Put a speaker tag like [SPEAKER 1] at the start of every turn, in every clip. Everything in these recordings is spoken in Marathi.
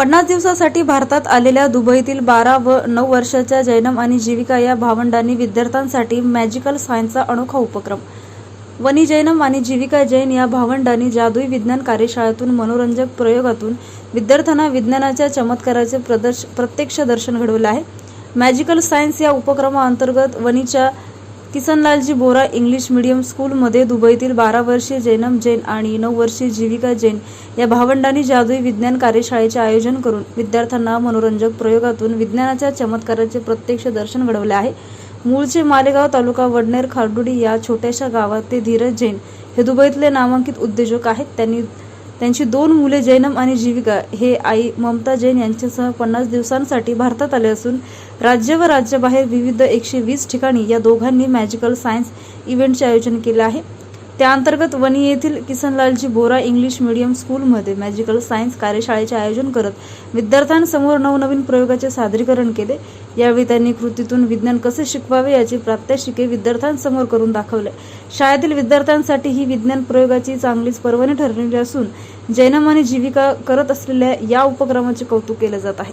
[SPEAKER 1] पन्नास दिवसासाठी भारतात आलेल्या दुबईतील बारा व नऊ वर्षाच्या जैनम आणि जीविका या भावंडांनी विद्यार्थ्यांसाठी मॅजिकल सायन्सचा अनोखा उपक्रम. वनी जैनम आणि जीविका जैन या भावंडांनी जादुई विज्ञान कार्यशाळेतून मनोरंजक प्रयोगातून विद्यार्थ्यांना विज्ञानाच्या चमत्काराचे प्रदर्श प्रत्यक्ष दर्शन घडवले आहे. मॅजिकल सायन्स या उपक्रमाअंतर्गत वनीच्या किसनलालजी बोरा इंग्लिश मीडियम स्कूलमध्ये दुबईतील बारा वर्षीय जैनम जैन आणि नऊ वर्षीय जीविका जैन या भावंडांनी जादुई विज्ञान कार्यशाळेचे आयोजन करून विद्यार्थ्यांना मनोरंजक प्रयोगातून विज्ञानाच्या चमत्काराचे प्रत्यक्ष दर्शन घडवले आहे. मूळचे मालेगाव तालुका वडनेर खारडुडी या छोट्याशा गावात ते धीरज जैन हे दुबईतले नामांकित उद्योजक आहेत. त्यांनी त्यांची दोन मुले जैनम आणि जीविका. हे आई ममता जैन यांच्यासह पन्नास दिवसांसाठी भारतात आले असून राज्य व राज्याबाहेर विविध एकशे वीस ठिकाणी या दोघांनी मॅजिकल सायन्स इव्हेंटचे आयोजन केले आहे. त्याअंतर्गत वणी येथील किसनलालजी बोरा इंग्लिश मीडियम स्कूलमध्ये मॅजिकल सायन्स कार्यशाळेचे आयोजन करत विद्यार्थ्यांसमोर नवनवीन प्रयोगाचे सादरीकरण केले. यावेळी त्यांनी कृतीतून विज्ञान कसे शिकवावे याची प्रात्यक्षिके विद्यार्थ्यांसमोर करून दाखवले. शाळेतील विद्यार्थ्यांसाठी ही विज्ञान प्रयोगाची चांगलीच पर्वणी ठरलेली असून जैनम आणि जीविका करत असलेल्या या उपक्रमाचे कौतुक केले जात आहे.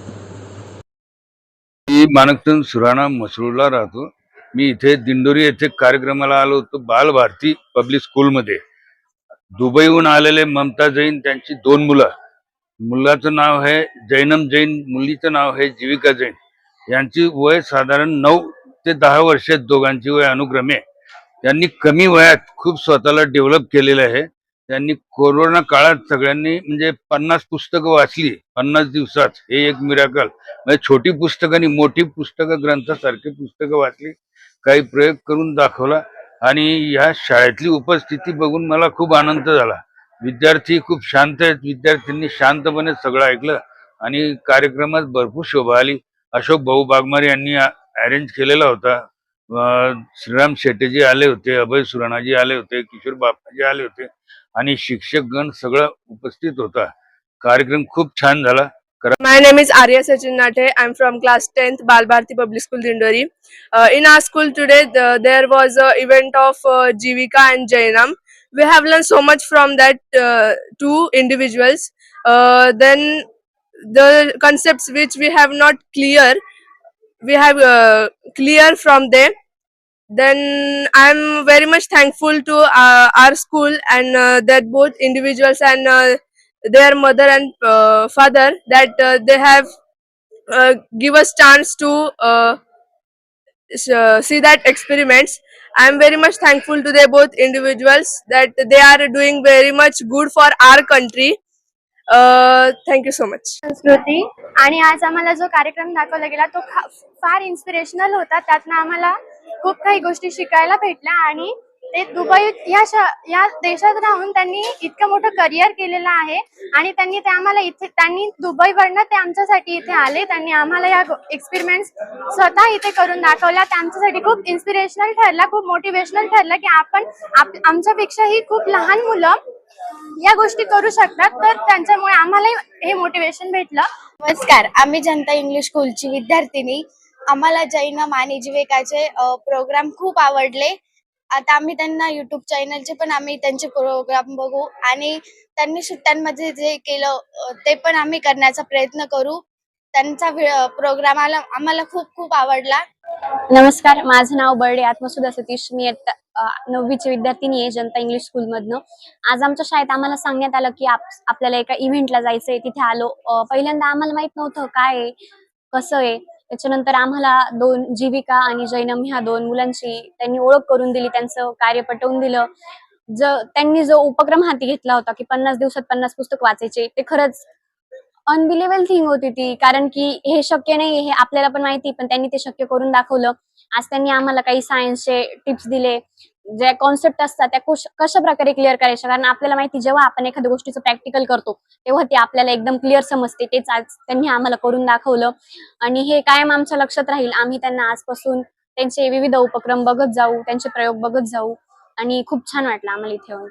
[SPEAKER 2] मी मानकचंद सुराणा मसरूळला राहतो. मी इथे दिंडोरी येथे कार्यक्रमाला आलो होतो बालभारती पब्लिक स्कूलमध्ये. दुबईहून आलेले ममता जैन त्यांची दोन मुलं. मुलाचं नाव आहे जैनम जैन मुलीचं नाव आहे जीविका जैन. यांची वय साधारण नऊ ते दहा वर्ष दोघांची वय अनुक्रमे. त्यांनी कमी वयात खूप स्वतःला डेव्हलप केलेलं आहे. त्यांनी कोरोना काळात सगळ्यांनी म्हणजे पन्नास पुस्तकं वाचली पन्नास दिवसात. हे एक मिराकल म्हणजे छोटी पुस्तकं आणि मोठी पुस्तकं ग्रंथासारखी पुस्तकं वाचली. काही प्रयोग करून दाखवला आणि ह्या शाळेतली उपस्थिती बघून मला खूप आनंद झाला. विद्यार्थी खूप शांत आहेत. विद्यार्थ्यांनी शांतपणे सगळं ऐकलं आणि कार्यक्रमात भरपूर शोभा आली. अशोक भाऊ बागमारे यांनी अरेंज केलेला होता. श्रीराम शेट्टीजी आले होते अभय सुराणाजी आले होते किशोर बापाजी आले होते आणि शिक्षकगण सगळं उपस्थित होता. कार्यक्रम खूप छान झाला.
[SPEAKER 3] My name is Arya Sachin Nate. I'm from class 10th Balbharti Public School Dindori. Uh, in our school today, the, there was an event of uh, Jivika and Jainam. We have learned so much from that uh, two individuals. Uh, then the concepts which we have not clear, we have uh, clear from them. Then I'm very much thankful to uh, our school and uh, that both individuals and uh, their mother and uh, father that uh, they have uh, give us chance to uh, uh, see that experiments i am very much thankful to they both individuals that they are doing very much good for our country uh, thank you so much
[SPEAKER 4] संस्कृती आणि आज आम्हाला जो कार्यक्रम दाखवला गेला तो फार इन्स्पिरेशनल होता त्यातनं आम्हाला खूप काही गोष्टी शिकायला भेटल्या आणि ते दुबई या या देशात राहून त्यांनी इतकं मोठं करिअर केलेलं आहे आणि त्यांनी ते आम्हाला इथे त्यांनी दुबईवरनं ते आमच्यासाठी इथे आले. त्यांनी आम्हाला या एक्सपेरिमेंट्स स्वतः इथे करून दाखवल्या त्यांच्यासाठी आमच्यासाठी खूप इन्स्पिरेशनल ठरला खूप मोटिवेशनल ठरलं की आपण आमच्यापेक्षाही खूप लहान मुलं या गोष्टी करू शकतात. तर त्यांच्यामुळे आम्हालाही हे मोटिवेशन भेटलं.
[SPEAKER 5] नमस्कार आम्ही जनता इंग्लिश स्कूलची विद्यार्थिनी. आम्हाला जैन आणि जीविकाचे प्रोग्राम खूप आवडले. आता आम्ही त्यांना युट्यूब चॅनलचे पण आम्ही त्यांचे प्रोग्राम बघू आणि त्यांनी सुट्ट्यांमध्ये जे केलं ते पण आम्ही करण्याचा प्रयत्न करू. त्यांचा प्रोग्राम आम्हाला खूप खूप आवडला.
[SPEAKER 6] नमस्कार माझं नाव बर्डे आत्मसुधा सतीश. मी नववीची विद्यार्थिनी आहे जनता इंग्लिश स्कूलमधनं आज आमच्या शाळेत आम्हाला सांगण्यात आलं की आप आपल्याला एका इव्हेंटला जायचंय. तिथे आलो पहिल्यांदा आम्हाला माहीत नव्हतं काय आहे कसं आहे. त्याच्यानंतर आम्हाला दोन जीविका आणि जैनम ह्या दोन मुलांची त्यांनी ओळख करून दिली त्यांचं कार्य पटवून दिलं. ज त्यांनी जो उपक्रम हाती घेतला होता की पन्नास दिवसात पन्नास पुस्तक वाचायचे ते खरंच अनबिलिव्हल थिंग होती ती. कारण की हे शक्य नाही हे आपल्याला पण माहिती पण त्यांनी ते शक्य करून दाखवलं. आज त्यांनी आम्हाला काही सायन्सचे टिप्स दिले. ज्या कॉन्सेप्ट असतात त्या कशा प्रकारे क्लिअर करायच्या? कारण आपल्याला माहिती जेव्हा आपण एखाद्या गोष्टीचं प्रॅक्टिकल करतो तेव्हा ते आपल्याला एकदम क्लिअर समजते. तेच आज त्यांनी आम्हाला करून दाखवलं. आणि हे कायम आमच्या लक्षात राहील. आम्ही त्यांना आजपासून त्यांचे विविध उपक्रम बघत जाऊ त्यांचे प्रयोग बघत जाऊ. आणि खूप छान वाटलं आम्हाला इथे येऊन.